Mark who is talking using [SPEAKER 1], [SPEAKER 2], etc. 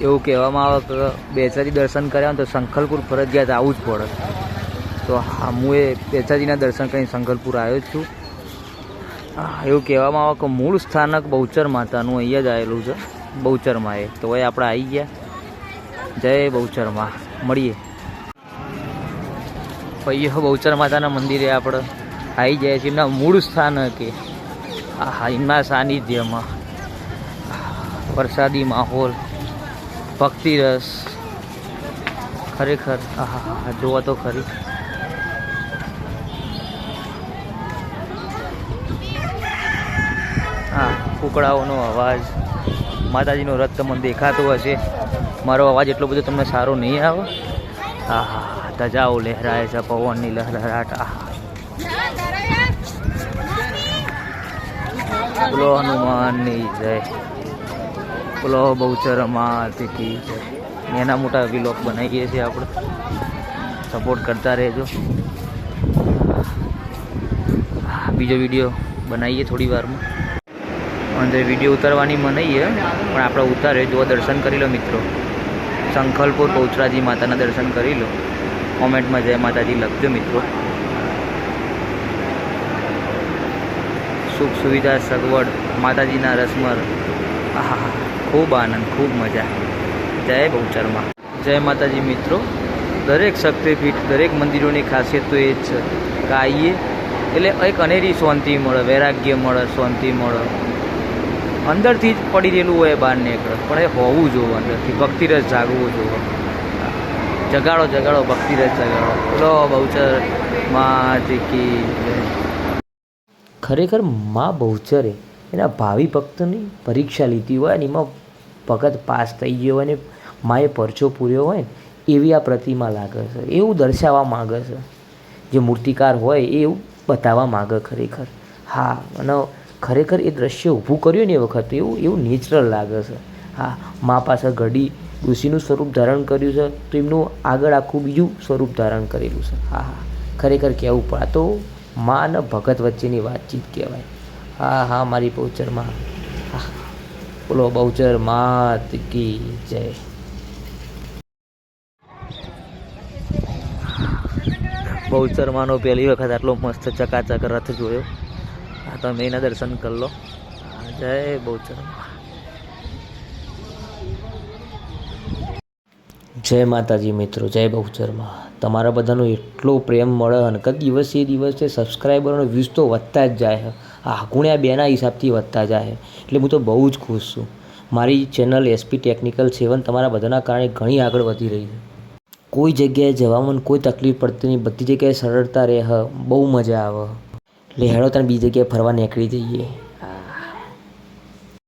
[SPEAKER 1] એવું કહેવામાં આવે કે બેચાજી દર્શન કર્યા હોય તો શંખલપુર ફરજિયાત આવવું જ પડે. તો હા, હું એ બેચાજીના દર્શન કરીને શંખલપુર આવ્યો જ છું. એવું કહેવામાં આવે કે મૂળ સ્થાનક બહુચર માતાનું અહીંયા જ આવેલું છે, બહુચરમાં એ. તો એ આપણે આવી ગયા. જય બહુચરમાં મળીએ. પછી બહુચર માતાના મંદિરે આપણે આવી જાય છે એમના મૂળ સ્થાનકે. હા એમના સાનિધ્યમાં. વરસાદી માહોલ. ભક્તિ રસ. ખરેખર, આહા જોવા તો ખરી. હા કુકડાઓનો અવાજ, માતાજીનો રથ તમને દેખાતો હશે. મારો અવાજ એટલો બધો તમને સારો નહીં આવે? હા હા ધજાઓ લહેરાય છે, પવનની લહેરાટ, આહા. બોલો હનુમાનની જય. બોલો બહુચર માતી કી એના મોટા વિલોક બનાવીએ છીએ આપણે. સપોર્ટ કરતા રહેજો. બીજો વીડિયો બનાવીએ થોડી વારમાં. અંદર વીડિયો ઉતારવાની મનાઈએ છે, પણ આપણે ઉતારે. જો દર્શન કરી લો મિત્રો. શંખલપુર પૌચરાજી માતાના દર્શન કરી લો. કોમેન્ટમાં જય માતાજી લખજો મિત્રો. સુખ સુવિધા સગવડ, માતાજીના રસમર. આહા ખૂબ આનંદ, ખૂબ મજા. જય બહુચરમાં. જય માતાજી મિત્રો. દરેક શક્તિપીઠ, દરેક મંદિરોની ખાસિયત તો એ જ છે કે એટલે એક અનેરી શાંતિ મળે, વૈરાગ્ય મળે, શાંતિ મળે. અંદરથી જ પડી રહેલું હોય બહાર નીકળે. પણ એ હોવું જોવે અંદરથી. ભક્તિરસ જાગવું જોવે જગાડો જગાડો, ભક્તિરસ જગાડો. બોલો બહુચર માતી કી ખરેખર મા બહુચરે. એના ભાવિ ભક્તની પરીક્ષા લીધી હોય અને એમાં ભગત પાસ થઈ ગયો હોય અને માએ પરચો પૂર્યો હોય ને, એવી આ પ્રતિમા લાગે છે. એવું દર્શાવવા માગે છે. જે મૂર્તિકાર હોય એ એવું બતાવવા માગે ખરેખર. હા, અને ખરેખર એ દ્રશ્ય ઊભું કર્યું ને એ વખત, એવું એવું નેચરલ લાગે છે. હા, મા પાસે ઘડી ઋષિનું સ્વરૂપ ધારણ કર્યું છે, તો એમનું આગળ આખું બીજું સ્વરૂપ ધારણ કરેલું છે. હા હા, ખરેખર કહેવું પડે. તો મા અને ભગત વચ્ચેની વાતચીત કહેવાય. હા હા, મારી બહુચરમાં હા. બોલો બહુચર માત કી જય. બહુચરમાંનો પહેલી વખત આટલો મસ્ત ચકાચક રથ જોયો. હા તમે એના દર્શન કરી લો. જય બહુચર જય માતાજી મિત્રો, જય બહુચરમાં તમારા બધાનો એટલો પ્રેમ મળે અને કદ દિવસે દિવસે સબસ્ક્રાઈબરનો વ્યૂઝ તો વધતા જ જાય. આ ગુણ્યા બેના હિસાબથી વધતા જાય. એટલે હું તો બહુ જ ખુશ છું. મારી ચેનલ એસપી ટેકનિકલ સેવન તમારા બધાના કારણે ઘણી આગળ વધી રહી છે. કોઈ જગ્યાએ જવામાં કોઈ તકલીફ પડતી નહીં. બધી જગ્યાએ સરળતા રહે બહુ મજા આવે. એટલે હેડો તને બીજી જગ્યાએ ફરવા નીકળી જઈએ.